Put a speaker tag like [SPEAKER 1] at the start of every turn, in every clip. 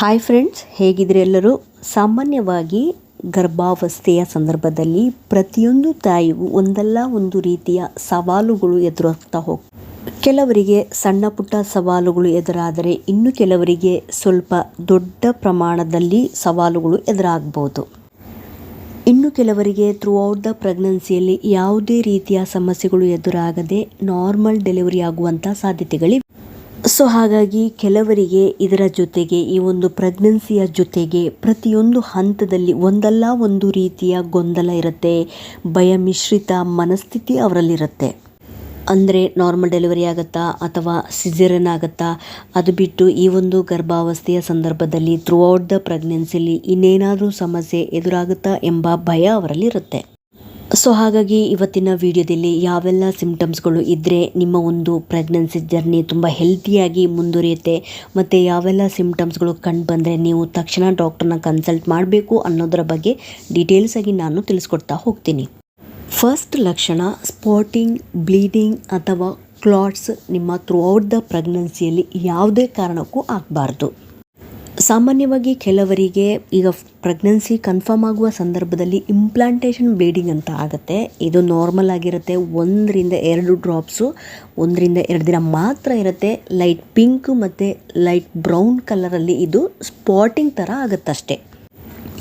[SPEAKER 1] Hi friends ಹೇಗಿದ್ರೆ ಎಲ್ಲರೂ? ಸಾಮಾನ್ಯವಾಗಿ ಗರ್ಭಾವಸ್ಥೆಯ ಸಂದರ್ಭದಲ್ಲಿ ಪ್ರತಿಯೊಂದು ತಾಯಿಗೂ ಒಂದಲ್ಲ ಒಂದು ರೀತಿಯ ಸವಾಲುಗಳು ಎದುರಾಗ್ತಾ ಹೋಗ್, ಕೆಲವರಿಗೆ ಸಣ್ಣ ಪುಟ್ಟ ಸವಾಲುಗಳು ಎದುರಾದರೆ ಇನ್ನು ಕೆಲವರಿಗೆ ಸ್ವಲ್ಪ ದೊಡ್ಡ ಪ್ರಮಾಣದಲ್ಲಿ ಸವಾಲುಗಳು ಎದುರಾಗ್ಬೋದು. ಇನ್ನು ಕೆಲವರಿಗೆ ಥ್ರೂ ಔಟ್ ದ ಪ್ರೆಗ್ನೆನ್ಸಿಯಲ್ಲಿ ಯಾವುದೇ ರೀತಿಯ ಸಮಸ್ಯೆಗಳು ಎದುರಾಗದೆ ನಾರ್ಮಲ್ ಡೆಲಿವರಿ ಆಗುವಂಥ ಸಾಧ್ಯತೆಗಳಿವೆ. ಸೊ ಹಾಗಾಗಿ ಕೆಲವರಿಗೆ ಇದರ ಜೊತೆಗೆ ಈ ಒಂದು ಪ್ರೆಗ್ನೆನ್ಸಿಯ ಜೊತೆಗೆ ಪ್ರತಿಯೊಂದು ಹಂತದಲ್ಲಿ ಒಂದಲ್ಲ ಒಂದು ರೀತಿಯ ಗೊಂದಲ ಇರುತ್ತೆ, ಭಯ ಮಿಶ್ರಿತ ಮನಸ್ಥಿತಿ ಅವರಲ್ಲಿರುತ್ತೆ. ಅಂದರೆ ನಾರ್ಮಲ್ ಡೆಲಿವರಿ ಆಗುತ್ತಾ ಅಥವಾ ಸಿಜರನ್ ಆಗುತ್ತಾ, ಅದು ಬಿಟ್ಟು ಈ ಒಂದು ಗರ್ಭಾವಸ್ಥೆಯ ಸಂದರ್ಭದಲ್ಲಿ ಥ್ರೂ ಔಟ್ ದ ಪ್ರೆಗ್ನೆನ್ಸಿಲಿ ಇನ್ನೇನಾದರೂ ಸಮಸ್ಯೆ ಎದುರಾಗುತ್ತಾ ಎಂಬ ಭಯ ಅವರಲ್ಲಿರುತ್ತೆ. ಸೊ ಹಾಗಾಗಿ ಇವತ್ತಿನ ವಿಡಿಯೋದಲ್ಲಿ ಯಾವೆಲ್ಲ ಸಿಮ್ಟಮ್ಸ್ಗಳು ಇದ್ದರೆ ನಿಮ್ಮ ಒಂದು ಪ್ರೆಗ್ನೆನ್ಸಿ ಜರ್ನಿ ತುಂಬ ಹೆಲ್ತಿಯಾಗಿ ಮುಂದುವರಿಯುತ್ತೆ, ಮತ್ತು ಯಾವೆಲ್ಲ ಸಿಮ್ಟಮ್ಸ್ಗಳು ಕಂಡು ಬಂದರೆ ನೀವು ತಕ್ಷಣ ಡಾಕ್ಟರ್ನ ಕನ್ಸಲ್ಟ್ ಮಾಡಬೇಕು ಅನ್ನೋದರ ಬಗ್ಗೆ ಡೀಟೇಲ್ಸಾಗಿ ನಾನು ತಿಳಿಸ್ಕೊಡ್ತಾ ಹೋಗ್ತೀನಿ. ಫಸ್ಟ್ ಲಕ್ಷಣ ಸ್ಪಾಟಿಂಗ್ ಬ್ಲೀಡಿಂಗ್ ಅಥವಾ ಕ್ಲಾಟ್ಸ್ ನಿಮ್ಮ ಥ್ರೂ ಔಟ್ ದ ಪ್ರೆಗ್ನೆನ್ಸಿಯಲ್ಲಿ ಯಾವುದೇ ಕಾರಣಕ್ಕೂ ಆಗಬಾರ್ದು. ಸಾಮಾನ್ಯವಾಗಿ ಕೆಲವರಿಗೆ ಈಗ ಪ್ರೆಗ್ನೆನ್ಸಿ ಕನ್ಫರ್ಮ್ ಆಗುವ ಸಂದರ್ಭದಲ್ಲಿ ಇಂಪ್ಲಾಂಟೇಷನ್ ಬ್ಲೀಡಿಂಗ್ ಅಂತ ಆಗುತ್ತೆ. ಇದು ನಾರ್ಮಲ್ ಆಗಿರುತ್ತೆ. ಒಂದರಿಂದ ಎರಡು ಡ್ರಾಪ್ಸು ಒಂದರಿಂದ ಎರಡು ದಿನ ಮಾತ್ರ ಇರುತ್ತೆ. ಲೈಟ್ ಪಿಂಕ್ ಮತ್ತು ಲೈಟ್ ಬ್ರೌನ್ ಕಲರಲ್ಲಿ ಇದು ಸ್ಪಾಟಿಂಗ್ ಥರ ಆಗುತ್ತಷ್ಟೇ.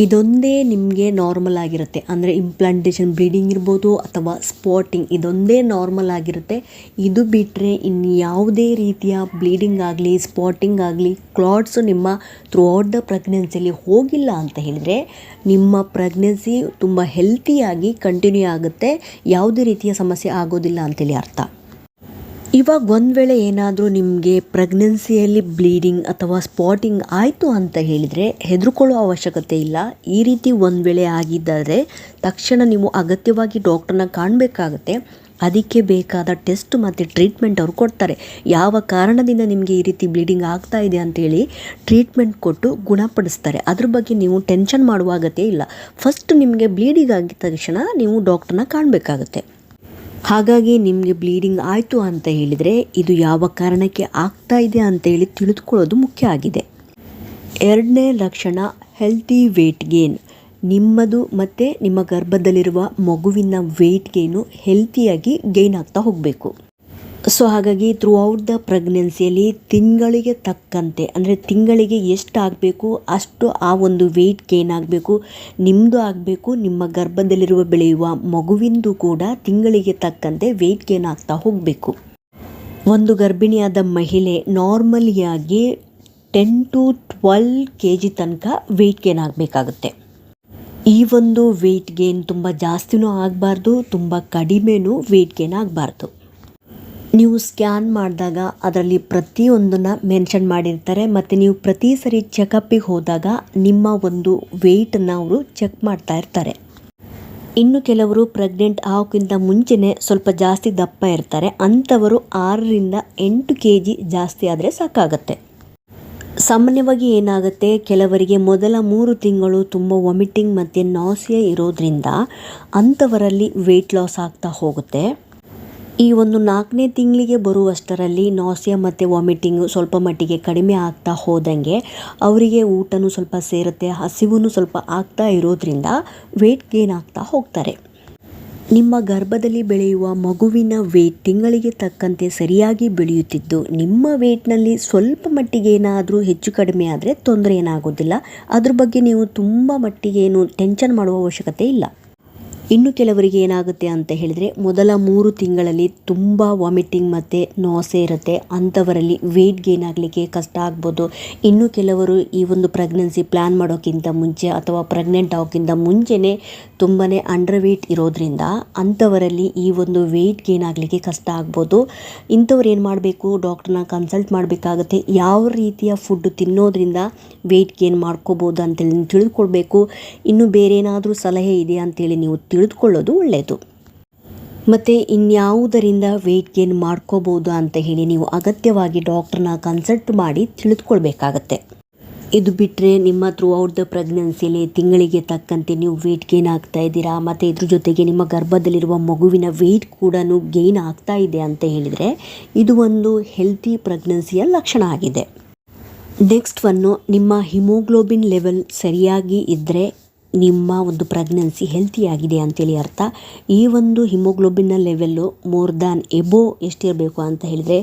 [SPEAKER 1] ಇದೊಂದೇ ನಿಮಗೆ ನಾರ್ಮಲ್ ಆಗಿರುತ್ತೆ. ಅಂದರೆ ಇಂಪ್ಲಾಂಟೇಷನ್ ಬ್ಲೀಡಿಂಗ್ ಇರ್ಬೋದು ಅಥವಾ ಸ್ಪಾಟಿಂಗ್ ಇದೊಂದೇ ನಾರ್ಮಲ್ ಆಗಿರುತ್ತೆ. ಇದು ಬಿಟ್ಟರೆ ಇನ್ನು ಯಾವುದೇ ರೀತಿಯ ಬ್ಲೀಡಿಂಗ್ ಆಗಲಿ ಸ್ಪಾಟಿಂಗ್ ಆಗಲಿ ಕ್ಲಾಟ್ಸು ನಿಮ್ಮ ಥ್ರೂ ಔಟ್ ದ ಪ್ರೆಗ್ನೆನ್ಸಿಯಲ್ಲಿ ಹೋಗಿಲ್ಲ ಅಂತ ಹೇಳಿದರೆ ನಿಮ್ಮ ಪ್ರೆಗ್ನೆನ್ಸಿ ತುಂಬ ಹೆಲ್ತಿಯಾಗಿ ಕಂಟಿನ್ಯೂ ಆಗುತ್ತೆ. ಯಾವುದೇ ರೀತಿಯ ಸಮಸ್ಯೆ ಆಗೋದಿಲ್ಲ ಅಂತೇಳಿ ಅರ್ಥ. ಇವಾಗ ಒಂದು ವೇಳೆ ಏನಾದರೂ ನಿಮಗೆ ಪ್ರೆಗ್ನೆನ್ಸಿಯಲ್ಲಿ ಬ್ಲೀಡಿಂಗ್ ಅಥವಾ ಸ್ಪಾಟಿಂಗ್ ಆಯಿತು ಅಂತ ಹೇಳಿದರೆ ಹೆದರ್ಕೊಳ್ಳೋ ಅವಶ್ಯಕತೆ ಇಲ್ಲ. ಈ ರೀತಿ ಒಂದು ವೇಳೆ ಆಗಿದ್ದರೆ ತಕ್ಷಣ ನೀವು ಅಗತ್ಯವಾಗಿ ಡಾಕ್ಟರ್ನ ಕಾಣಬೇಕಾಗತ್ತೆ. ಅದಕ್ಕೆ ಬೇಕಾದ ಟೆಸ್ಟ್ ಮತ್ತು ಟ್ರೀಟ್ಮೆಂಟ್ ಅವರು ಕೊಡ್ತಾರೆ. ಯಾವ ಕಾರಣದಿಂದ ನಿಮಗೆ ಈ ರೀತಿ ಬ್ಲೀಡಿಂಗ್ ಆಗ್ತಾ ಇದೆ ಅಂತೇಳಿ ಟ್ರೀಟ್ಮೆಂಟ್ ಕೊಟ್ಟು ಗುಣಪಡಿಸ್ತಾರೆ. ಅದ್ರ ಬಗ್ಗೆ ನೀವು ಟೆನ್ಷನ್ ಮಾಡುವ ಅಗತ್ಯ ಇಲ್ಲ. ಫಸ್ಟ್ ನಿಮಗೆ ಬ್ಲೀಡಿಂಗ್ ಆಗಿದ ತಕ್ಷಣ ನೀವು ಡಾಕ್ಟರ್ನ ಕಾಣಬೇಕಾಗತ್ತೆ. ಹಾಗಾಗಿ ನಿಮಗೆ ಬ್ಲೀಡಿಂಗ್ ಆಯಿತು ಅಂತ ಹೇಳಿದರೆ ಇದು ಯಾವ ಕಾರಣಕ್ಕೆ ಆಗ್ತಾ ಇದೆ ಅಂತ ಹೇಳಿ ತಿಳಿದುಕೊಳ್ಳೋದು ಮುಖ್ಯ ಆಗಿದೆ. ಎರಡನೇ ಲಕ್ಷಣ ಹೆಲ್ತಿ ವೇಟ್ ಗೇನ್ ನಿಮ್ಮದು ಮತ್ತು ನಿಮ್ಮ ಗರ್ಭದಲ್ಲಿರುವ ಮಗುವಿನ ವೆಯ್ಟ್ ಗೇನು ಹೆಲ್ತಿಯಾಗಿ ಗೇನ್ ಆಗ್ತಾ ಹೋಗಬೇಕು. ಸೊ ಹಾಗಾಗಿ ಥ್ರೂ ಔಟ್ ದ ಪ್ರೆಗ್ನೆನ್ಸಿಯಲ್ಲಿ ತಿಂಗಳಿಗೆ ತಕ್ಕಂತೆ, ಅಂದರೆ ತಿಂಗಳಿಗೆ ಎಷ್ಟು ಆಗಬೇಕು ಅಷ್ಟು ಆ ಒಂದು ವೆಯ್ಟ್ ಗೇನ್ ಆಗಬೇಕು ನಿಮ್ಮದು ಆಗಬೇಕು, ನಿಮ್ಮ ಗರ್ಭದಲ್ಲಿರುವ ಬೆಳೆಯುವ ಮಗುವಿಂದು ಕೂಡ ತಿಂಗಳಿಗೆ ತಕ್ಕಂತೆ ವೆಯ್ಟ್ ಗೇನ್ ಆಗ್ತಾ ಹೋಗಬೇಕು. ಒಂದು ಗರ್ಭಿಣಿಯಾದ ಮಹಿಳೆ ನಾರ್ಮಲಿಯಾಗಿ ten to twelve K G ತನಕ ವೆಯ್ಟ್ ಗೇನ್ ಆಗಬೇಕಾಗುತ್ತೆ. ಈ ಒಂದು ವೆಯ್ಟ್ ಗೇನ್ ತುಂಬ ಜಾಸ್ತಿನೂ ಆಗಬಾರ್ದು, ತುಂಬ ಕಡಿಮೆನೂ ವೆಯ್ಟ್ ಗೇನ್ ಆಗಬಾರ್ದು. ನೀವು ಸ್ಕ್ಯಾನ್ ಮಾಡಿದಾಗ ಅದರಲ್ಲಿ ಪ್ರತಿಯೊಂದನ್ನು ಮೆನ್ಷನ್ ಮಾಡಿರ್ತಾರೆ. ಮತ್ತು ನೀವು ಪ್ರತಿ ಸರಿ ಚೆಕಪ್ಪಿಗೆ ಹೋದಾಗ ನಿಮ್ಮ ಒಂದು ವೆಯ್ಟನ್ನು ಅವರು ಚೆಕ್ ಮಾಡ್ತಾ ಇರ್ತಾರೆ. ಇನ್ನು ಕೆಲವರು ಪ್ರೆಗ್ನೆಂಟ್ ಆಗೋಕ್ಕಿಂತ ಮುಂಚೆನೇ ಸ್ವಲ್ಪ ಜಾಸ್ತಿ ದಪ್ಪ ಇರ್ತಾರೆ. ಅಂಥವರು ಆರರಿಂದ ಎಂಟು ಕೆ ಜಿ ಜಾಸ್ತಿ ಆದರೆ ಸಾಕಾಗತ್ತೆ. ಸಾಮಾನ್ಯವಾಗಿ ಏನಾಗುತ್ತೆ, ಕೆಲವರಿಗೆ ಮೊದಲ ಮೂರು ತಿಂಗಳು ತುಂಬ ವಾಮಿಟಿಂಗ್ ಮತ್ತು ನಾಸಿಯ ಇರೋದ್ರಿಂದ ಅಂಥವರಲ್ಲಿ ವೆಯ್ಟ್ ಲಾಸ್ ಆಗ್ತಾ ಹೋಗುತ್ತೆ. ಈ ಒಂದು ನಾಲ್ಕನೇ ತಿಂಗಳಿಗೆ ಬರುವಷ್ಟರಲ್ಲಿ ನಾಸಿಯ ಮತ್ತು ವಾಮಿಟಿಂಗು ಸ್ವಲ್ಪ ಮಟ್ಟಿಗೆ ಕಡಿಮೆ ಆಗ್ತಾ ಹೋದಂಗೆ ಅವರಿಗೆ ಊಟನೂ ಸ್ವಲ್ಪ ಸೇರುತ್ತೆ ಹಸಿವೂ ಸ್ವಲ್ಪ ಆಗ್ತಾ ಇರೋದ್ರಿಂದ ವೆಯ್ಟ್ ಗೇನ್ ಆಗ್ತಾ ಹೋಗ್ತಾರೆ. ನಿಮ್ಮ ಗರ್ಭದಲ್ಲಿ ಬೆಳೆಯುವ ಮಗುವಿನ ವೇಟ್ ತಿಂಗಳಿಗೆ ತಕ್ಕಂತೆ ಸರಿಯಾಗಿ ಬೆಳೆಯುತ್ತಿದ್ದು, ನಿಮ್ಮ ವೇಟ್ನಲ್ಲಿ ಸ್ವಲ್ಪ ಮಟ್ಟಿಗೆ ಏನಾದರೂ ಹೆಚ್ಚು ಕಡಿಮೆ ಆದರೆ ತೊಂದರೆ ಏನಾಗೋದಿಲ್ಲ. ಅದ್ರ ಬಗ್ಗೆ ನೀವು ತುಂಬ ಮಟ್ಟಿಗೆ ಏನು ಟೆನ್ಷನ್ ಮಾಡುವ ಅವಶ್ಯಕತೆ ಇಲ್ಲ. ಇನ್ನು ಕೆಲವರಿಗೆ ಏನಾಗುತ್ತೆ ಅಂತ ಹೇಳಿದರೆ ಮೊದಲ ಮೂರು ತಿಂಗಳಲ್ಲಿ ತುಂಬ ವಾಮಿಟಿಂಗ್ ಮತ್ತು ನೋಸೆ ಇರುತ್ತೆ. ಅಂಥವರಲ್ಲಿ ವೆಯ್ಟ್ ಗೇನ್ ಆಗಲಿಕ್ಕೆ ಕಷ್ಟ ಆಗ್ಬೋದು. ಇನ್ನು ಕೆಲವರು ಈ ಒಂದು ಪ್ರೆಗ್ನೆನ್ಸಿ ಪ್ಲ್ಯಾನ್ ಮಾಡೋಕ್ಕಿಂತ ಮುಂಚೆ ಅಥವಾ ಪ್ರೆಗ್ನೆಂಟ್ ಆಗೋಕ್ಕಿಂತ ಮುಂಚೆನೇ ತುಂಬಾ ಅಂಡರ್ ವೆಯ್ಟ್ ಇರೋದ್ರಿಂದ ಅಂಥವರಲ್ಲಿ ಈ ಒಂದು ವೆಯ್ಟ್ ಗೇನ್ ಆಗಲಿಕ್ಕೆ ಕಷ್ಟ ಆಗ್ಬೋದು. ಇಂಥವ್ರು ಏನು ಮಾಡಬೇಕು? ಡಾಕ್ಟ್ರನ್ನ ಕನ್ಸಲ್ಟ್ ಮಾಡಬೇಕಾಗುತ್ತೆ. ಯಾವ ರೀತಿಯ ಫುಡ್ ತಿನ್ನೋದ್ರಿಂದ ವೆಯ್ಟ್ ಗೇನ್ ಮಾಡ್ಕೋಬೋದು ಅಂತೇಳಿ ತಿಳಿದುಕೊಳ್ಬೇಕು ಇನ್ನು ಬೇರೆ ಏನಾದರೂ ಸಲಹೆ ಇದೆಯಾ ಅಂತೇಳಿ ನೀವು ತಿಳಿದುಕೊಳ್ಳೋದು ಒಳ್ಳೆಯದು. ಮತ್ತು ಇನ್ಯಾವುದರಿಂದ ವೆಯ್ಟ್ ಗೇನ್ ಮಾಡ್ಕೋಬೋದು ಅಂತ ಹೇಳಿ ನೀವು ಅಗತ್ಯವಾಗಿ ಡಾಕ್ಟ್ರನ್ನ ಕನ್ಸಲ್ಟ್ ಮಾಡಿ ತಿಳಿದುಕೊಳ್ಬೇಕಾಗತ್ತೆ. ಇದು ಬಿಟ್ಟರೆ ನಿಮ್ಮ ಥ್ರೂ ಔಟ್ ದ ಪ್ರೆಗ್ನೆನ್ಸಿಯಲ್ಲಿ ತಿಂಗಳಿಗೆ ತಕ್ಕಂತೆ ನೀವು ವೆಯ್ಟ್ ಗೇನ್ ಆಗ್ತಾ ಇದ್ದೀರಾ? ಮತ್ತು ಇದ್ರ ಜೊತೆಗೆ ನಿಮ್ಮ ಗರ್ಭದಲ್ಲಿರುವ ಮಗುವಿನ ವೆಯ್ಟ್ ಕೂಡ ಗೇನ್ ಆಗ್ತಾ ಇದೆ ಅಂತ ಹೇಳಿದರೆ ಇದು ಒಂದು ಹೆಲ್ತಿ ಪ್ರೆಗ್ನೆನ್ಸಿಯ ಲಕ್ಷಣ ಆಗಿದೆ. ನೆಕ್ಸ್ಟ್ ಒನ್ನು ನಿಮ್ಮ ಹಿಮೋಗ್ಲೋಬಿನ್ ಲೆವೆಲ್ ಸರಿಯಾಗಿ ಇದ್ದರೆ ನಿಮ್ಮ ಒಂದು ಪ್ರೆಗ್ನೆನ್ಸಿ ಹೆಲ್ತಿಯಾಗಿದೆ ಅಂತೇಳಿ ಅರ್ಥ. ಈ ಒಂದು ಹಿಮೋಗ್ಲೋಬಿನ್ನ ಲೆವೆಲ್ಲು ಮೋರ್ ದ್ಯಾನ್ ಎಬೋ ಎಷ್ಟಿರಬೇಕು ಅಂತ ಹೇಳಿದರೆ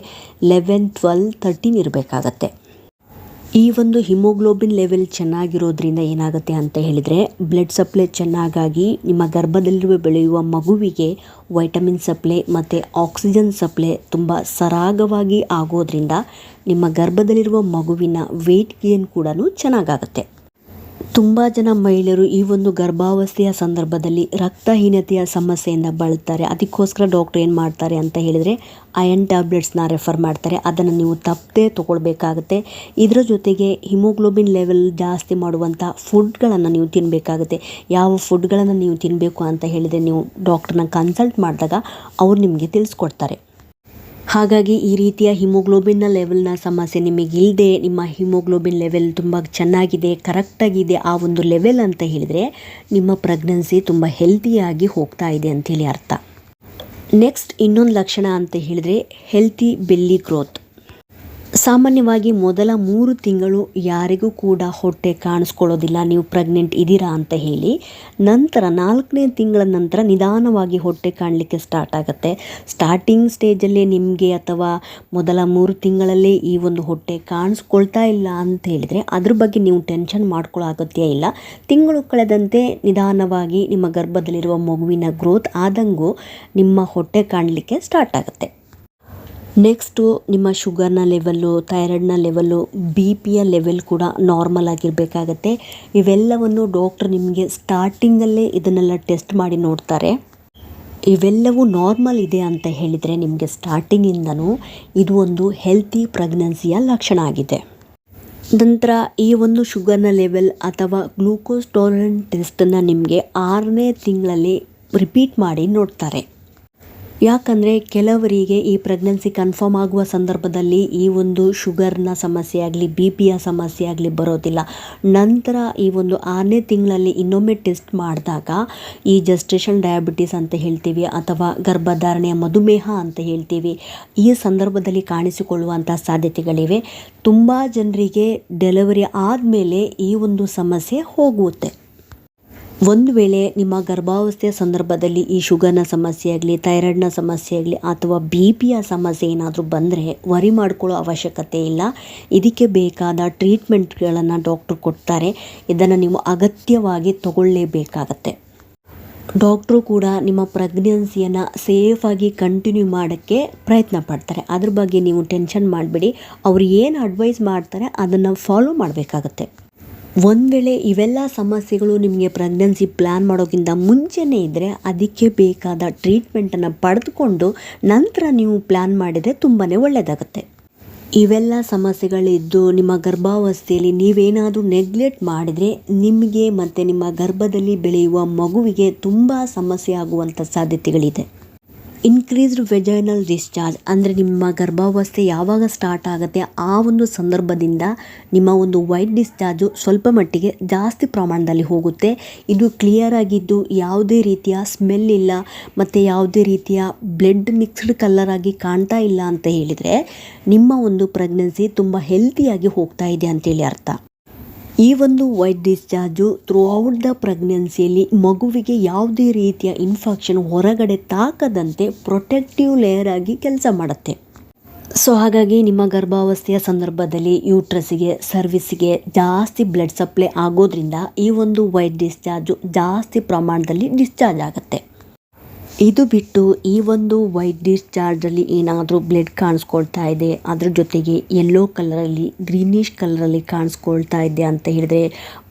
[SPEAKER 1] ಲೆವೆನ್ ಟ್ವೆಲ್ ತರ್ಟೀನ್ ಇರಬೇಕಾಗತ್ತೆ. ಈ ಒಂದು ಹಿಮೋಗ್ಲೋಬಿನ್ ಲೆವೆಲ್ ಚೆನ್ನಾಗಿರೋದ್ರಿಂದ ಏನಾಗುತ್ತೆ ಅಂತ ಹೇಳಿದರೆ ಬ್ಲಡ್ ಸಪ್ಲೈ ಚೆನ್ನಾಗಾಗಿ ನಿಮ್ಮ ಗರ್ಭದಲ್ಲಿರುವ ಬೆಳೆಯುವ ಮಗುವಿಗೆ ವೈಟಮಿನ್ ಸಪ್ಲೈ ಮತ್ತು ಆಕ್ಸಿಜನ್ ಸಪ್ಲೈ ತುಂಬ ಸರಾಗವಾಗಿ ಆಗೋದ್ರಿಂದ ನಿಮ್ಮ ಗರ್ಭದಲ್ಲಿರುವ ಮಗುವಿನ ವೆಯ್ಟ್ ಗೇನ್ ಕೂಡ ಚೆನ್ನಾಗಾಗುತ್ತೆ. ತುಂಬ ಜನ ಮಹಿಳೆಯರು ಈ ಒಂದು ಗರ್ಭಾವಸ್ಥೆಯ ಸಂದರ್ಭದಲ್ಲಿ ರಕ್ತಹೀನತೆಯ ಸಮಸ್ಯೆಯಿಂದ ಬಳಲ್ತಾರೆ. ಅದಕ್ಕೋಸ್ಕರ ಡಾಕ್ಟ್ರ್ ಏನು ಮಾಡ್ತಾರೆ ಅಂತ ಹೇಳಿದರೆ ಅಯನ್ ಟ್ಯಾಬ್ಲೆಟ್ಸ್ನ ರೆಫರ್ ಮಾಡ್ತಾರೆ. ಅದನ್ನು ನೀವು ತಪ್ಪದೇ ತೊಗೊಳ್ಬೇಕಾಗುತ್ತೆ. ಇದರ ಜೊತೆಗೆ ಹಿಮೋಗ್ಲೋಬಿನ್ ಲೆವೆಲ್ ಜಾಸ್ತಿ ಮಾಡುವಂಥ ಫುಡ್ಗಳನ್ನು ನೀವು ತಿನ್ನಬೇಕಾಗುತ್ತೆ ಯಾವ ಫುಡ್ಗಳನ್ನು ನೀವು ತಿನ್ನಬೇಕು ಅಂತ ಹೇಳಿದರೆ ನೀವು ಡಾಕ್ಟ್ರನ್ನ ಕನ್ಸಲ್ಟ್ ಮಾಡಿದಾಗ ಅವ್ರು ನಿಮಗೆ ತಿಳಿಸ್ಕೊಡ್ತಾರೆ. ಹಾಗಾಗಿ ಈ ರೀತಿಯ ಹಿಮೋಗ್ಲೋಬಿನ್ನ ಲೆವೆಲ್ನ ಸಮಸ್ಯೆ ನಿಮಗೆ ಇಲ್ಲದೆ ನಿಮ್ಮ ಹಿಮೋಗ್ಲೋಬಿನ್ ಲೆವೆಲ್ ತುಂಬ ಚೆನ್ನಾಗಿದೆ, ಕರೆಕ್ಟಾಗಿದೆ, ಆ ಒಂದು ಲೆವೆಲ್ ಅಂತ ಹೇಳಿದರೆ ನಿಮ್ಮ ಪ್ರೆಗ್ನೆನ್ಸಿ ತುಂಬ ಹೆಲ್ತಿಯಾಗಿ ಹೋಗ್ತಾ ಇದೆ ಅಂಥೇಳಿ ಅರ್ಥ. ನೆಕ್ಸ್ಟ್ ಇನ್ನೊಂದು ಲಕ್ಷಣ ಅಂತ ಹೇಳಿದರೆ ಹೆಲ್ತಿ ಬೆಲ್ಲಿ ಗ್ರೋತ್ ಸಾಮಾನ್ಯವಾಗಿ ಮೊದಲ ಮೂರು ತಿಂಗಳು ಯಾರಿಗೂ ಕೂಡ ಹೊಟ್ಟೆ ಕಾಣಿಸ್ಕೊಳ್ಳೋದಿಲ್ಲ, ನೀವು ಪ್ರೆಗ್ನೆಂಟ್ ಇದ್ದೀರಾ ಅಂತ ಹೇಳಿ, ನಂತರ ನಾಲ್ಕನೇ ತಿಂಗಳ ನಂತರ ನಿಧಾನವಾಗಿ ಹೊಟ್ಟೆ ಕಾಣಲಿಕ್ಕೆ ಸ್ಟಾರ್ಟ್ ಆಗುತ್ತೆ. ಸ್ಟಾರ್ಟಿಂಗ್ ಸ್ಟೇಜಲ್ಲೇ ನಿಮಗೆ ಅಥವಾ ಮೊದಲ ಮೂರು ತಿಂಗಳಲ್ಲೇ ಈ ಒಂದು ಹೊಟ್ಟೆ ಕಾಣಿಸ್ಕೊಳ್ತಾ ಇಲ್ಲ ಅಂತ ಹೇಳಿದರೆ ಅದ್ರ ಬಗ್ಗೆ ನೀವು ಟೆನ್ಷನ್ ಮಾಡ್ಕೊಳ್ಳೋ ಅಗತ್ಯ ಇಲ್ಲ. ತಿಂಗಳು ಕಳೆದಂತೆ ನಿಧಾನವಾಗಿ ನಿಮ್ಮ ಗರ್ಭದಲ್ಲಿರುವ ಮಗುವಿನ ಗ್ರೋತ್ ಆದಂಗೂ ನಿಮ್ಮ ಹೊಟ್ಟೆ ಕಾಣಲಿಕ್ಕೆ ಸ್ಟಾರ್ಟ್ ಆಗುತ್ತೆ. ನೆಕ್ಸ್ಟು ನಿಮ್ಮ ಶುಗರ್ನ ಲೆವೆಲ್ಲು ಥೈರಾಯ್ಡ್ನ ಲೆವೆಲ್ಲು ಬಿ ಪಿಯ ಲೆವೆಲ್ ಕೂಡ ನಾರ್ಮಲ್ ಆಗಿರಬೇಕಾಗತ್ತೆ. ಇವೆಲ್ಲವನ್ನು ಡಾಕ್ಟ್ರ್ ನಿಮಗೆ ಸ್ಟಾರ್ಟಿಂಗಲ್ಲೇ ಇದನ್ನೆಲ್ಲ ಟೆಸ್ಟ್ ಮಾಡಿ ನೋಡ್ತಾರೆ. ಇವೆಲ್ಲವೂ ನಾರ್ಮಲ್ ಇದೆ ಅಂತ ಹೇಳಿದರೆ ನಿಮಗೆ ಸ್ಟಾರ್ಟಿಂಗಿಂದನೂ ಇದು ಒಂದು ಹೆಲ್ತಿ ಪ್ರೆಗ್ನೆನ್ಸಿಯ ಲಕ್ಷಣ ಆಗಿದೆ. ನಂತರ ಈ ಒಂದು ಶುಗರ್ನ ಲೆವೆಲ್ ಅಥವಾ ಗ್ಲೂಕೋಸ್ ಟಾಲರೆಂಟ್ ಟೆಸ್ಟನ್ನು ನಿಮಗೆ ಆರನೇ ತಿಂಗಳಲ್ಲಿ ರಿಪೀಟ್ ಮಾಡಿ ನೋಡ್ತಾರೆ. ಯಾಕಂದರೆ ಕೆಲವರಿಗೆ ಈ ಪ್ರೆಗ್ನೆನ್ಸಿ ಕನ್ಫರ್ಮ್ ಆಗುವ ಸಂದರ್ಭದಲ್ಲಿ ಈ ಒಂದು ಶುಗರ್ನ ಸಮಸ್ಯೆ ಆಗಲಿ ಬಿ ಪಿಯ ಸಮಸ್ಯೆ ಆಗಲಿ ಬರೋದಿಲ್ಲ. ನಂತರ ಈ ಒಂದು ಆರನೇ ತಿಂಗಳಲ್ಲಿ ಇನ್ನೊಮ್ಮೆ ಟೆಸ್ಟ್ ಮಾಡಿದಾಗ ಈ ಜಸ್ಟೇಷನ್ ಡಯಾಬಿಟಿಸ್ ಅಂತ ಹೇಳ್ತೀವಿ ಅಥವಾ ಗರ್ಭಧಾರಣೆಯ ಮಧುಮೇಹ ಅಂತ ಹೇಳ್ತೀವಿ. ಈ ಸಂದರ್ಭದಲ್ಲಿ ಕಾಣಿಸಿಕೊಳ್ಳುವಂಥ ಸಾಧ್ಯತೆಗಳಿವೆ. ತುಂಬ ಜನರಿಗೆ ಡೆಲಿವರಿ ಆದಮೇಲೆ ಈ ಒಂದು ಸಮಸ್ಯೆ ಹೋಗುತ್ತೆ. ಒಂದು ವೇಳೆ ನಿಮ್ಮ ಗರ್ಭಾವಸ್ಥೆಯ ಸಂದರ್ಭದಲ್ಲಿ ಈ ಶುಗರ್ನ ಸಮಸ್ಯೆ ಆಗಲಿ, ಥೈರಾಯ್ಡ್ನ ಸಮಸ್ಯೆ ಆಗಲಿ ಅಥವಾ ಬಿ ಪಿಯ ಸಮಸ್ಯೆ ಏನಾದರೂ ಬಂದರೆ ವರಿ ಮಾಡ್ಕೊಳ್ಳೋ ಅವಶ್ಯಕತೆ ಇಲ್ಲ. ಇದಕ್ಕೆ ಬೇಕಾದ ಟ್ರೀಟ್ಮೆಂಟ್ಗಳನ್ನು ಡಾಕ್ಟ್ರು ಕೊಡ್ತಾರೆ. ಇದನ್ನು ನೀವು ಅಗತ್ಯವಾಗಿ ತಗೊಳ್ಳೇಬೇಕಾಗತ್ತೆ. ಡಾಕ್ಟ್ರು ಕೂಡ ನಿಮ್ಮ ಪ್ರೆಗ್ನೆನ್ಸಿಯನ್ನು ಸೇಫಾಗಿ ಕಂಟಿನ್ಯೂ ಮಾಡೋಕ್ಕೆ ಪ್ರಯತ್ನ ಪಡ್ತಾರೆ. ಅದ್ರ ಬಗ್ಗೆ ನೀವು ಟೆನ್ಷನ್ ಮಾಡಬೇಡಿ. ಅವ್ರು ಏನು ಅಡ್ವೈಸ್ ಮಾಡ್ತಾರೆ ಅದನ್ನು ಫಾಲೋ ಮಾಡಬೇಕಾಗತ್ತೆ. ಒಂದು ವೇಳೆ ಇವೆಲ್ಲ ಸಮಸ್ಯೆಗಳು ನಿಮಗೆ ಪ್ರೆಗ್ನೆನ್ಸಿ ಪ್ಲ್ಯಾನ್ ಮಾಡೋಕ್ಕಿಂತ ಮುಂಚೆನೇ ಇದ್ದರೆ ಅದಕ್ಕೆ ಬೇಕಾದ ಟ್ರೀಟ್ಮೆಂಟನ್ನು ಪಡೆದುಕೊಂಡು ನಂತರ ನೀವು ಪ್ಲ್ಯಾನ್ ಮಾಡಿದರೆ ತುಂಬಾ ಒಳ್ಳೆಯದಾಗುತ್ತೆ ಇವೆಲ್ಲ ಸಮಸ್ಯೆಗಳಿದ್ದು ನಿಮ್ಮ ಗರ್ಭಾವಸ್ಥೆಯಲ್ಲಿ ನೀವೇನಾದರೂ ನೆಗ್ಲೆಕ್ಟ್ ಮಾಡಿದರೆ ನಿಮಗೆ ಮತ್ತು ನಿಮ್ಮ ಗರ್ಭದಲ್ಲಿ ಬೆಳೆಯುವ ಮಗುವಿಗೆ ತುಂಬ ಸಮಸ್ಯೆ ಆಗುವಂಥ ಸಾಧ್ಯತೆಗಳಿದೆ. ಇನ್ಕ್ರೀಸ್ಡ್ ವೆಜೈನಲ್ ಡಿಸ್ಚಾರ್ಜ್ ಅಂದರೆ ನಿಮ್ಮ ಗರ್ಭಾವಸ್ಥೆ ಯಾವಾಗ ಸ್ಟಾರ್ಟ್ ಆಗುತ್ತೆ ಆ ಒಂದು ಸಂದರ್ಭದಿಂದ ನಿಮ್ಮ ಒಂದು ವೈಟ್ ಡಿಸ್ಚಾರ್ಜು ಸ್ವಲ್ಪ ಮಟ್ಟಿಗೆ ಜಾಸ್ತಿ ಪ್ರಮಾಣದಲ್ಲಿ ಹೋಗುತ್ತೆ. ಇದು ಕ್ಲಿಯರ್ ಆಗಿದ್ದು ಯಾವುದೇ ರೀತಿಯ ಸ್ಮೆಲ್ ಇಲ್ಲ ಮತ್ತು ಯಾವುದೇ ರೀತಿಯ ಬ್ಲಡ್ ಮಿಕ್ಸ್ಡ್ ಕಲರ್ ಆಗಿ ಕಾಣ್ತಾ ಇಲ್ಲ ಅಂತ ಹೇಳಿದರೆ ನಿಮ್ಮ ಒಂದು ಪ್ರೆಗ್ನೆನ್ಸಿ ತುಂಬ ಹೆಲ್ತಿಯಾಗಿ ಹೋಗ್ತಾ ಇದೆ ಅಂತೇಳಿ ಅರ್ಥ. ಈ ಒಂದು white discharge throughout the ಪ್ರೆಗ್ನೆನ್ಸಿಯಲ್ಲಿ ಮಗುವಿಗೆ ಯಾವುದೇ ರೀತಿಯ ಇನ್ಫೆಕ್ಷನ್ ಹೊರಗಡೆ ತಾಕದಂತೆ ಪ್ರೊಟೆಕ್ಟಿವ್ ಲೇಯರ್ ಆಗಿ ಕೆಲಸ ಮಾಡುತ್ತೆ. ಸೊ ಹಾಗಾಗಿ ನಿಮ್ಮ ಗರ್ಭಾವಸ್ಥೆಯ ಸಂದರ್ಭದಲ್ಲಿ ಯೂಟ್ರಸ್ಸಿಗೆ ಸರ್ವಿಸ್ಗೆ ಜಾಸ್ತಿ ಬ್ಲಡ್ ಸಪ್ಲೈ ಆಗೋದ್ರಿಂದ ಈ ಒಂದು ವೈಟ್ ಡಿಸ್ಚಾರ್ಜು ಜಾಸ್ತಿ ಪ್ರಮಾಣದಲ್ಲಿ ಡಿಸ್ಚಾರ್ಜ್ ಆಗುತ್ತೆ. ಇದು ಬಿಟ್ಟು ಈ ಒಂದು ವೈಟ್ ಡಿಸ್ಚಾರ್ಜಲ್ಲಿ ಏನಾದರೂ ಬ್ಲಡ್ ಕಾಣಿಸ್ಕೊಳ್ತಾ ಇದೆ, ಅದ್ರ ಜೊತೆಗೆ ಯೆಲ್ಲೋ ಕಲರಲ್ಲಿ ಗ್ರೀನಿಶ್ ಕಲರಲ್ಲಿ ಕಾಣಿಸ್ಕೊಳ್ತಾ ಇದೆ ಅಂತ ಹೇಳಿದರೆ,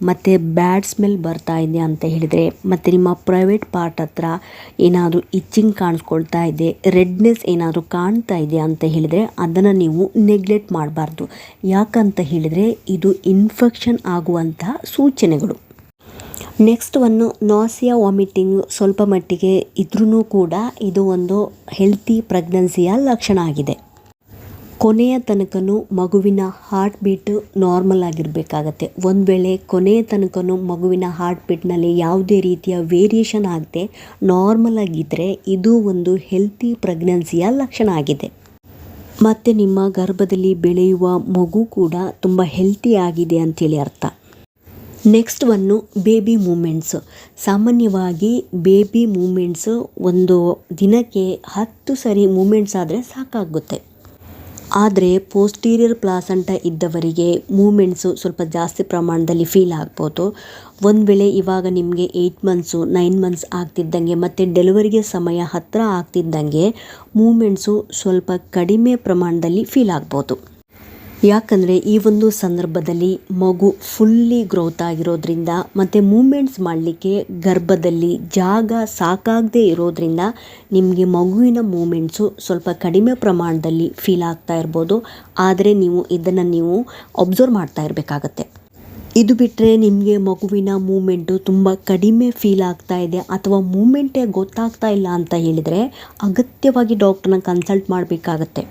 [SPEAKER 1] ಮತ್ತು ಬ್ಯಾಡ್ ಸ್ಮೆಲ್ ಬರ್ತಾ ಇದೆ ಅಂತ ಹೇಳಿದರೆ, ಮತ್ತು ನಿಮ್ಮ ಪ್ರೈವೇಟ್ ಪಾರ್ಟ್ ಹತ್ರ ಏನಾದರೂ ಇಚ್ಚಿಂಗ್ ಕಾಣಿಸ್ಕೊಳ್ತಾ ಇದೆ ರೆಡ್ನೆಸ್ ಏನಾದರೂ ಕಾಣ್ತಾ ಇದೆ ಅಂತ ಹೇಳಿದರೆ ಅದನ್ನು ನೀವು ನೆಗ್ಲೆಕ್ಟ್ ಮಾಡಬಾರ್ದು. ಯಾಕಂತ ಹೇಳಿದರೆ ಇದು ಇನ್ಫೆಕ್ಷನ್ ಆಗುವಂತಹ ಸೂಚನೆಗಳು. ನೆಕ್ಸ್ಟ್ ಒಂದು ನಾಸಿಯಾ ವಾಮಿಟಿಂಗ್ ಸ್ವಲ್ಪ ಮಟ್ಟಿಗೆ ಇದ್ರೂ ಕೂಡ ಇದು ಒಂದು ಹೆಲ್ತಿ ಪ್ರೆಗ್ನೆನ್ಸಿಯ ಲಕ್ಷಣ ಆಗಿದೆ. ಕೊನೆಯ ತನಕನೂ ಮಗುವಿನ ಹಾರ್ಟ್ ಬೀಟು ನಾರ್ಮಲ್ ಆಗಿರಬೇಕಾಗತ್ತೆ. ಒಂದು ವೇಳೆ ಕೊನೆಯ ತನಕನೂ ಮಗುವಿನ ಹಾರ್ಟ್ ಬೀಟ್ನಲ್ಲಿ ಯಾವುದೇ ರೀತಿಯ ವೇರಿಯೇಷನ್ ಆಗದೆ ನಾರ್ಮಲ್ ಆಗಿದ್ದರೆ ಇದು ಒಂದು ಹೆಲ್ತಿ ಪ್ರೆಗ್ನೆನ್ಸಿಯ ಲಕ್ಷಣ ಆಗಿದೆ. ಮತ್ತು ನಿಮ್ಮ ಗರ್ಭದಲ್ಲಿ ಬೆಳೆಯುವ ಮಗು ಕೂಡ ತುಂಬ ಹೆಲ್ತಿ ಆಗಿದೆ ಅಂಥೇಳಿ ಅರ್ಥ. ನೆಕ್ಸ್ಟ್ ಒನ್ನು ಬೇಬಿ ಮೂಮೆಂಟ್ಸ್ ಸಾಮಾನ್ಯವಾಗಿ ಬೇಬಿ ಮೂಮೆಂಟ್ಸ್ ಒಂದು ದಿನಕ್ಕೆ ಹತ್ತು ಸರಿ ಮೂಮೆಂಟ್ಸ್ ಆದರೆ ಸಾಕಾಗುತ್ತೆ. ಆದರೆ ಪೋಸ್ಟೀರಿಯರ್ ಪ್ಲಾಸಂಟ ಇದ್ದವರಿಗೆ ಮೂಮೆಂಟ್ಸು ಸ್ವಲ್ಪ ಜಾಸ್ತಿ ಪ್ರಮಾಣದಲ್ಲಿ ಫೀಲ್ ಆಗ್ಬೋದು. ಒಂದು ವೇಳೆ ಇವಾಗ ನಿಮಗೆ ಏಯ್ಟ್ ಮಂತ್ಸು ನೈನ್ ಮಂತ್ಸ್ ಆಗ್ತಿದ್ದಂಗೆ ಮತ್ತು ಡೆಲಿವರಿಗೆ ಸಮಯ ಹತ್ತಿರ ಆಗ್ತಿದ್ದಂಗೆ ಮೂಮೆಂಟ್ಸು ಸ್ವಲ್ಪ ಕಡಿಮೆ ಪ್ರಮಾಣದಲ್ಲಿ ಫೀಲ್ ಆಗ್ಬೋದು. ಯಾಕಂದರೆ ಈ ಒಂದು ಸಂದರ್ಭದಲ್ಲಿ ಮಗು ಫುಲ್ಲಿ ಗ್ರೋತ್ ಆಗಿರೋದ್ರಿಂದ ಮತ್ತು ಮೂಮೆಂಟ್ಸ್ ಮಾಡಲಿಕ್ಕೆ ಗರ್ಭದಲ್ಲಿ ಜಾಗ ಸಾಕಾಗದೆ ಇರೋದ್ರಿಂದ ನಿಮಗೆ ಮಗುವಿನ ಮೂಮೆಂಟ್ಸು ಸ್ವಲ್ಪ ಕಡಿಮೆ ಪ್ರಮಾಣದಲ್ಲಿ ಫೀಲ್ ಆಗ್ತಾ ಇರ್ಬೋದು. ಆದರೆ ನೀವು ಇದನ್ನು ನೀವು ಅಬ್ಸರ್ವ್ ಮಾಡ್ತಾ ಇರಬೇಕಾಗತ್ತೆ. ಇದು ಬಿಟ್ಟರೆ ನಿಮಗೆ ಮಗುವಿನ ಮೂಮೆಂಟು ತುಂಬ ಕಡಿಮೆ ಫೀಲ್ ಆಗ್ತಾ ಇದೆ ಅಥವಾ ಮೂಮೆಂಟೇ ಗೊತ್ತಾಗ್ತಾ ಇಲ್ಲ ಅಂತ ಹೇಳಿದರೆ ಅಗತ್ಯವಾಗಿ ಡಾಕ್ಟ್ರನ್ನ ಕನ್ಸಲ್ಟ್ ಮಾಡಬೇಕಾಗತ್ತೆ.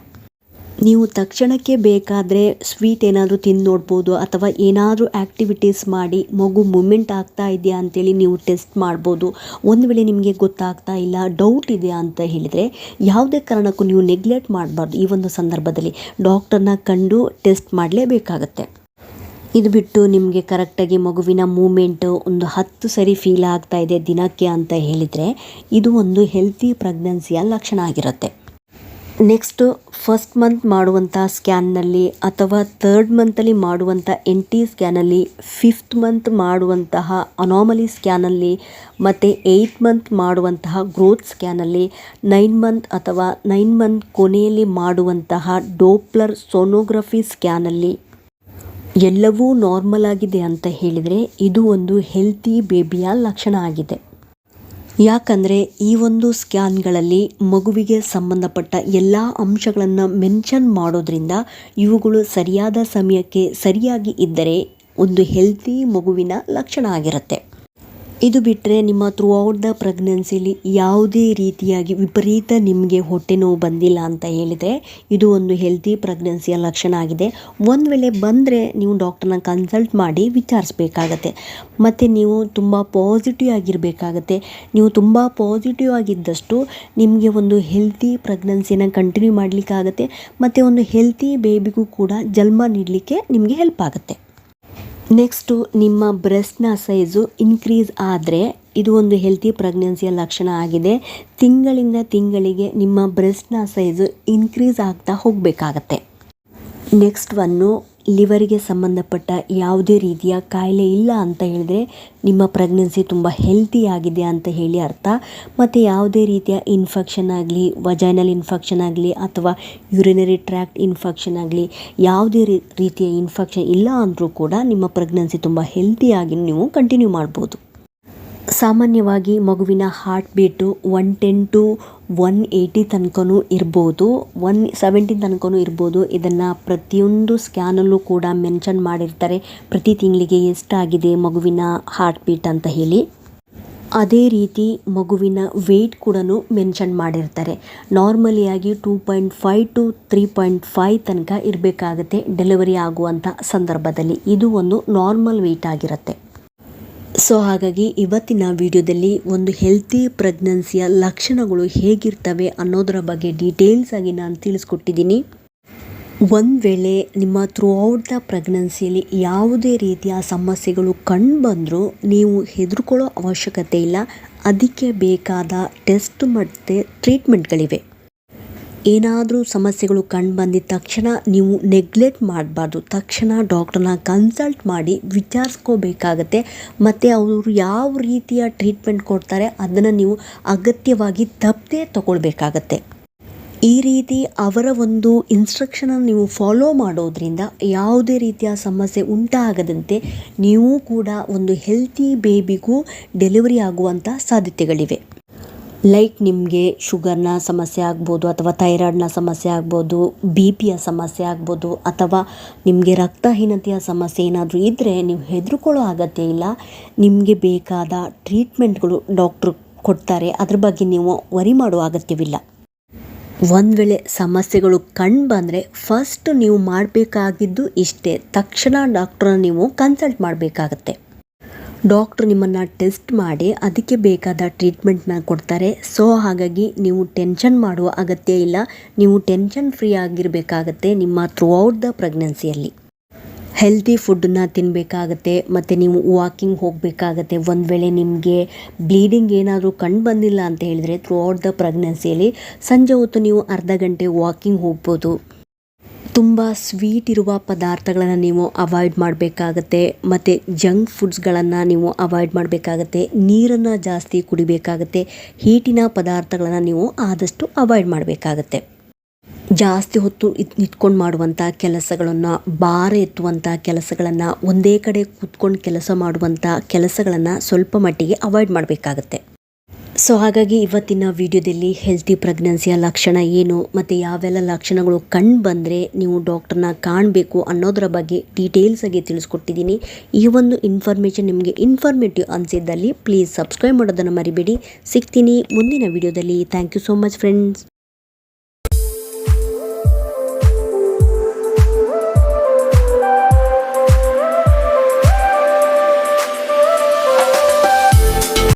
[SPEAKER 1] ನೀವು ತಕ್ಷಣಕ್ಕೆ ಬೇಕಾದರೆ ಸ್ವೀಟ್ ಏನಾದರೂ ತಿಂದು ನೋಡ್ಬೋದು ಅಥವಾ ಏನಾದರೂ ಆ್ಯಕ್ಟಿವಿಟೀಸ್ ಮಾಡಿ ಮಗು ಮೂಮೆಂಟ್ ಆಗ್ತಾ ಇದೆಯಾ ಅಂತೇಳಿ ನೀವು ಟೆಸ್ಟ್ ಮಾಡ್ಬೋದು. ಒಂದು ವೇಳೆ ನಿಮಗೆ ಗೊತ್ತಾಗ್ತಾ ಇಲ್ಲ ಡೌಟ್ ಇದೆಯಾ ಅಂತ ಹೇಳಿದರೆ ಯಾವುದೇ ಕಾರಣಕ್ಕೂ ನೀವು ನೆಗ್ಲೆಕ್ಟ್ ಮಾಡಬಾರ್ದು ಈ ಒಂದು ಸಂದರ್ಭದಲ್ಲಿ. ಡಾಕ್ಟರ್ನ ಕಂಡು ಟೆಸ್ಟ್ ಮಾಡಲೇಬೇಕಾಗತ್ತೆ. ಇದು ಬಿಟ್ಟು ನಿಮಗೆ ಕರೆಕ್ಟಾಗಿ ಮಗುವಿನ ಮೂಮೆಂಟು ಒಂದು ಹತ್ತು ಸರಿ ಫೀಲ್ ಆಗ್ತಾ ಇದೆ ದಿನಕ್ಕೆ ಅಂತ ಹೇಳಿದರೆ ಇದು ಒಂದು ಹೆಲ್ತಿ ಪ್ರೆಗ್ನೆನ್ಸಿಯ ಲಕ್ಷಣ ಆಗಿರುತ್ತೆ. ನೆಕ್ಸ್ಟು ಫಸ್ಟ್ ಮಂತ್ ಮಾಡುವಂಥ ಸ್ಕ್ಯಾನ್ನಲ್ಲಿ ಅಥವಾ ಥರ್ಡ್ ಮಂತಲ್ಲಿ ಮಾಡುವಂಥ ಎನ್ ಟಿ ಸ್ಕ್ಯಾನಲ್ಲಿ ಫಿಫ್ತ್ ಮಂತ್ ಮಾಡುವಂತಹ ಅನಾಮಲಿ ಸ್ಕ್ಯಾನಲ್ಲಿ ಮತ್ತು ಏಯ್ಟ್ ಮಂತ್ ಮಾಡುವಂತಹ ಗ್ರೋತ್ ಸ್ಕ್ಯಾನಲ್ಲಿ ನೈನ್ ಮಂತ್ ಅಥವಾ ನೈನ್ ಮಂತ್ ಕೊನೆಯಲ್ಲಿ ಮಾಡುವಂತಹ ಡೋಪ್ಲರ್ ಸೋನೋಗ್ರಫಿ ಸ್ಕ್ಯಾನಲ್ಲಿ ಎಲ್ಲವೂ ನಾರ್ಮಲ್ ಆಗಿದೆ ಅಂತ ಹೇಳಿದರೆ ಇದು ಒಂದು ಹೆಲ್ತಿ ಬೇಬಿಯ ಲಕ್ಷಣ ಆಗಿದೆ. ಯಾಕಂದರೆ ಈ ಒಂದು ಸ್ಕ್ಯಾನ್ಗಳಲ್ಲಿ ಮಗುವಿಗೆ ಸಂಬಂಧಪಟ್ಟ ಎಲ್ಲ ಅಂಶಗಳನ್ನು ಮೆನ್ಷನ್ ಮಾಡೋದ್ರಿಂದ ಇವುಗಳು ಸರಿಯಾದ ಸಮಯಕ್ಕೆ ಸರಿಯಾಗಿ ಇದ್ದರೆ ಒಂದು ಹೆಲ್ತಿ ಮಗುವಿನ ಲಕ್ಷಣ ಆಗಿರುತ್ತೆ. ಇದು ಬಿಟ್ಟರೆ ನಿಮ್ಮ ಥ್ರೂ ಔಟ್ ದ ಪ್ರೆಗ್ನೆನ್ಸಿಲಿ ಯಾವುದೇ ರೀತಿಯಾಗಿ ವಿಪರೀತ ನಿಮಗೆ ಹೊಟ್ಟೆ ನೋವು ಬಂದಿಲ್ಲ ಅಂತ ಹೇಳಿದರೆ ಇದು ಒಂದು ಹೆಲ್ತಿ ಪ್ರೆಗ್ನೆನ್ಸಿಯ ಲಕ್ಷಣ ಆಗಿದೆ. ಒಂದು ವೇಳೆ ಬಂದರೆ ನೀವು ಡಾಕ್ಟರ್ನ ಕನ್ಸಲ್ಟ್ ಮಾಡಿ ವಿಚಾರಿಸ್ಬೇಕಾಗತ್ತೆ. ಮತ್ತು ನೀವು ತುಂಬ ಪಾಸಿಟಿವ್ ಆಗಿರಬೇಕಾಗತ್ತೆ. ನೀವು ತುಂಬ ಪಾಸಿಟಿವ್ ಆಗಿದ್ದಷ್ಟು ನಿಮಗೆ ಒಂದು ಹೆಲ್ತಿ ಪ್ರೆಗ್ನೆನ್ಸಿನ ಕಂಟಿನ್ಯೂ ಮಾಡಲಿಕ್ಕಾಗತ್ತೆ. ಮತ್ತು ಒಂದು ಹೆಲ್ತಿ ಬೇಬಿಗೂ ಕೂಡ ಜನ್ಮ ನೀಡಲಿಕ್ಕೆ ನಿಮಗೆ ಹೆಲ್ಪ್ ಆಗುತ್ತೆ. ನೆಕ್ಸ್ಟು ನಿಮ್ಮ ಬ್ರೆಸ್ಟ್ನ ಸೈಜು ಇನ್ಕ್ರೀಸ್ ಆದರೆ ಇದು ಒಂದು ಹೆಲ್ತಿ ಪ್ರೆಗ್ನೆನ್ಸಿಯ ಲಕ್ಷಣ ಆಗಿದೆ. ತಿಂಗಳಿಂದ ತಿಂಗಳಿಗೆ ನಿಮ್ಮ ಬ್ರೆಸ್ಟ್ನ ಸೈಜು ಇನ್ಕ್ರೀಸ್ ಆಗ್ತಾ ಹೋಗಬೇಕಾಗತ್ತೆ. ನೆಕ್ಸ್ಟ್ ಒನ್ನು ಲಿವರಿಗೆ ಸಂಬಂಧಪಟ್ಟ ಯಾವುದೇ ರೀತಿಯ ಕಾಯಿಲೆ ಇಲ್ಲ ಅಂತ ಹೇಳಿದ್ರೆ ನಿಮ್ಮ ಪ್ರೆಗ್ನೆನ್ಸಿ ತುಂಬ ಹೆಲ್ತಿ ಆಗಿದೆ ಅಂತ ಹೇಳಿ ಅರ್ಥ. ಮತ್ತು ಯಾವುದೇ ರೀತಿಯ ಇನ್ಫೆಕ್ಷನ್ ಆಗಲಿ ವಜೈನಲ್ ಇನ್ಫೆಕ್ಷನ್ ಆಗಲಿ ಅಥವಾ ಯುರಿನರಿ ಟ್ರ್ಯಾಕ್ಟ್ ಇನ್ಫೆಕ್ಷನ್ ಆಗಲಿ, ಯಾವುದೇ ರೀತಿಯ ಇನ್ಫೆಕ್ಷನ್ ಇಲ್ಲ ಅಂದರೂ ಕೂಡ ನಿಮ್ಮ ಪ್ರೆಗ್ನೆನ್ಸಿ ತುಂಬ ಹೆಲ್ತಿಯಾಗಿ ನೀವು ಕಂಟಿನ್ಯೂ ಮಾಡ್ಬೋದು. ಸಾಮಾನ್ಯವಾಗಿ ಮಗುವಿನ heartbeat one ten to one eighty ತನಕನೂ ಇರ್ಬೋದು ಒನ್ ಸೆವೆಂಟಿ ತನಕನೂ ಇರ್ಬೋದು. ಇದನ್ನು ಪ್ರತಿಯೊಂದು ಸ್ಕ್ಯಾನಲ್ಲೂ ಕೂಡ ಮೆನ್ಷನ್ ಮಾಡಿರ್ತಾರೆ. ಪ್ರತಿ ತಿಂಗಳಿಗೆ ಎಷ್ಟಾಗಿದೆ ಮಗುವಿನ ಹಾರ್ಟ್ ಬೀಟ್ ಅಂತ ಹೇಳಿ. ಅದೇ ರೀತಿ ಮಗುವಿನ ವೆಯ್ಟ್ ಕೂಡ ಮೆನ್ಷನ್ ಮಾಡಿರ್ತಾರೆ. ನಾರ್ಮಲಿಯಾಗಿ two point five to three point five ತನಕ ಇರಬೇಕಾಗತ್ತೆ ಡೆಲಿವರಿ ಆಗುವಂಥ ಸಂದರ್ಭದಲ್ಲಿ. ಇದು ಒಂದು ನಾರ್ಮಲ್ ವೆಯ್ಟ್ ಆಗಿರುತ್ತೆ. ಸೊ ಹಾಗಾಗಿ ಇವತ್ತಿನ ವಿಡಿಯೋದಲ್ಲಿ ಒಂದು ಹೆಲ್ತಿ ಪ್ರೆಗ್ನೆನ್ಸಿಯ ಲಕ್ಷಣಗಳು ಹೇಗಿರ್ತವೆ ಅನ್ನೋದರ ಬಗ್ಗೆ ಡೀಟೇಲ್ಸ್ ಆಗಿ ನಾನು ತಿಳಿಸ್ಕೊಟ್ಟಿದ್ದೀನಿ. ಒಂದು ವೇಳೆ ನಿಮ್ಮ ಥ್ರೂ ಔಟ್ ದ ಪ್ರೆಗ್ನೆನ್ಸಿಯಲ್ಲಿ ಯಾವುದೇ ರೀತಿಯ ಸಮಸ್ಯೆಗಳು ಕಂಡು ಬಂದರೂ ನೀವು ಹೆದರ್ಕೊಳ್ಳೋ ಅವಶ್ಯಕತೆ ಇಲ್ಲ. ಅದಕ್ಕೆ ಬೇಕಾದ ಟೆಸ್ಟ್ ಮತ್ತು ಟ್ರೀಟ್ಮೆಂಟ್ಗಳಿವೆ ಏನಾದರೂ ಸಮಸ್ಯೆಗಳು ಕಂಡು ಬಂದಿದ್ದ ತಕ್ಷಣ ನೀವು ನೆಗ್ಲೆಕ್ಟ್ ಮಾಡಬಾರ್ದು. ತಕ್ಷಣ ಡಾಕ್ಟ್ರನ್ನ ಕನ್ಸಲ್ಟ್ ಮಾಡಿ ವಿಚಾರಿಸ್ಕೋಬೇಕಾಗತ್ತೆ. ಮತ್ತು ಅವರು ಯಾವ ರೀತಿಯ ಟ್ರೀಟ್ಮೆಂಟ್ ಕೊಡ್ತಾರೆ ಅದನ್ನು ನೀವು ಅಗತ್ಯವಾಗಿ ತಪ್ಪದೇ ತಗೊಳ್ಬೇಕಾಗತ್ತೆ. ಈ ರೀತಿ ಅವರ ಒಂದು ಇನ್ಸ್ಟ್ರಕ್ಷನನ್ನು ನೀವು ಫಾಲೋ ಮಾಡೋದ್ರಿಂದ ಯಾವುದೇ ರೀತಿಯ ಸಮಸ್ಯೆ ಉಂಟಾಗದಂತೆ ನೀವು ಕೂಡ ಒಂದು ಹೆಲ್ತಿ ಬೇಬಿಗೂ ಡೆಲಿವರಿ ಆಗುವಂಥ ಸಾಧ್ಯತೆಗಳಿವೆ. ಲೈಕ್ ನಿಮಗೆ ಶುಗರ್ನ ಸಮಸ್ಯೆ ಆಗ್ಬೋದು ಅಥವಾ ಥೈರಾಯ್ಡ್ನ ಸಮಸ್ಯೆ ಆಗ್ಬೋದು ಬಿ ಪಿಯ ಸಮಸ್ಯೆ ಆಗ್ಬೋದು ಅಥವಾ ನಿಮಗೆ ರಕ್ತಹೀನತೆಯ ಸಮಸ್ಯೆ ಏನಾದರೂ ಇದ್ದರೆ ನೀವು ಹೆದರ್ಕೊಳ್ಳೋ ಅಗತ್ಯ ಇಲ್ಲ. ನಿಮಗೆ ಬೇಕಾದ ಟ್ರೀಟ್ಮೆಂಟ್ಗಳು ಡಾಕ್ಟ್ರು ಕೊಡ್ತಾರೆ. ಅದ್ರ ಬಗ್ಗೆ ನೀವು ವರಿ ಮಾಡೋ ಅಗತ್ಯವಿಲ್ಲ. ಒಂದು ವೇಳೆ ಸಮಸ್ಯೆಗಳು ಕಂಡು ಬಂದರೆ ಫಸ್ಟ್ ನೀವು ಮಾಡಬೇಕಾಗಿದ್ದು ಇಷ್ಟೇ. ತಕ್ಷಣ ಡಾಕ್ಟ್ರನ್ನ ನೀವು ಕನ್ಸಲ್ಟ್ ಮಾಡಬೇಕಾಗತ್ತೆ. ಡಾಕ್ಟ್ರು ನಿಮ್ಮನ್ನು ಟೆಸ್ಟ್ ಮಾಡಿ ಅದಕ್ಕೆ ಬೇಕಾದ ಟ್ರೀಟ್ಮೆಂಟ್ನ ಕೊಡ್ತಾರೆ. ಸೊ, ಹಾಗಾಗಿ ನೀವು ಟೆನ್ಷನ್ ಮಾಡುವ ಅಗತ್ಯ ಇಲ್ಲ. ನೀವು ಟೆನ್ಷನ್ ಫ್ರೀ ಆಗಿರಬೇಕಾಗತ್ತೆ ನಿಮ್ಮ ಥ್ರೂ ಔಟ್ ದ ಪ್ರೆಗ್ನೆನ್ಸಿಯಲ್ಲಿ ಹೆಲ್ತಿ ಫುಡ್ಡನ್ನ ತಿನ್ನಬೇಕಾಗತ್ತೆ ಮತ್ತು ನೀವು ವಾಕಿಂಗ್ ಹೋಗಬೇಕಾಗತ್ತೆ. ಒಂದು ವೇಳೆ ನಿಮಗೆ ಬ್ಲೀಡಿಂಗ್ ಏನಾದರೂ ಕಂಡು ಬಂದಿಲ್ಲ ಅಂತ ಹೇಳಿದರೆ ಥ್ರೂ ಔಟ್ ದ ಪ್ರೆಗ್ನೆನ್ಸಿಯಲ್ಲಿ ಸಂಜೆ ಹೊತ್ತು ನೀವು ಅರ್ಧ ಗಂಟೆ ವಾಕಿಂಗ್ ಹೋಗ್ಬೋದು. ತುಂಬ ಸ್ವೀಟ್ ಇರುವ ಪದಾರ್ಥಗಳನ್ನು ನೀವು ಅವಾಯ್ಡ್ ಮಾಡಬೇಕಾಗತ್ತೆ, ಮತ್ತು ಜಂಕ್ ಫುಡ್ಸ್ಗಳನ್ನು ನೀವು ಅವಾಯ್ಡ್ ಮಾಡಬೇಕಾಗತ್ತೆ, ನೀರನ್ನು ಜಾಸ್ತಿ ಕುಡಿಬೇಕಾಗತ್ತೆ, ಹೀಟಿನ ಪದಾರ್ಥಗಳನ್ನು ನೀವು ಆದಷ್ಟು ಅವಾಯ್ಡ್ ಮಾಡಬೇಕಾಗತ್ತೆ. ಜಾಸ್ತಿ ಹೊತ್ತು ನಿಂತ್ಕೊಂಡು ಮಾಡುವಂಥ ಕೆಲಸಗಳನ್ನು ಭಾರ ಎತ್ತುವಂಥ ಕೆಲಸಗಳನ್ನು, ಒಂದೇ ಕಡೆ ಕೂತ್ಕೊಂಡು ಕೆಲಸ ಮಾಡುವಂಥ ಕೆಲಸಗಳನ್ನು ಸ್ವಲ್ಪ ಮಟ್ಟಿಗೆ ಅವಾಯ್ಡ್ ಮಾಡಬೇಕಾಗತ್ತೆ. ಸೊ ಹಾಗಾಗಿ ಇವತ್ತಿನ ವಿಡಿಯೋದಲ್ಲಿ ಹೆಲ್ತಿ ಪ್ರೆಗ್ನೆನ್ಸಿಯ ಲಕ್ಷಣ ಏನು, ಮತ್ತು ಯಾವೆಲ್ಲ ಲಕ್ಷಣಗಳು ಕಂಡು ಬಂದರೆ ನೀವು ಡಾಕ್ಟರ್ನ ಕಾಣಬೇಕು ಅನ್ನೋದರ ಬಗ್ಗೆ ಡೀಟೇಲ್ಸಾಗಿ ತಿಳಿಸ್ಕೊಟ್ಟಿದ್ದೀನಿ. ಈ ಒಂದು ಇನ್ಫಾರ್ಮೇಷನ್ ನಿಮಗೆ ಇನ್ಫಾರ್ಮೇಟಿವ್ ಅನಿಸಿದ್ದಲ್ಲಿ ಪ್ಲೀಸ್ ಸಬ್ಸ್ಕ್ರೈಬ್ ಮಾಡೋದನ್ನು ಮರಿಬೇಡಿ. ಸಿಗ್ತೀನಿ ಮುಂದಿನ ವಿಡಿಯೋದಲ್ಲಿ. Thank you so much friends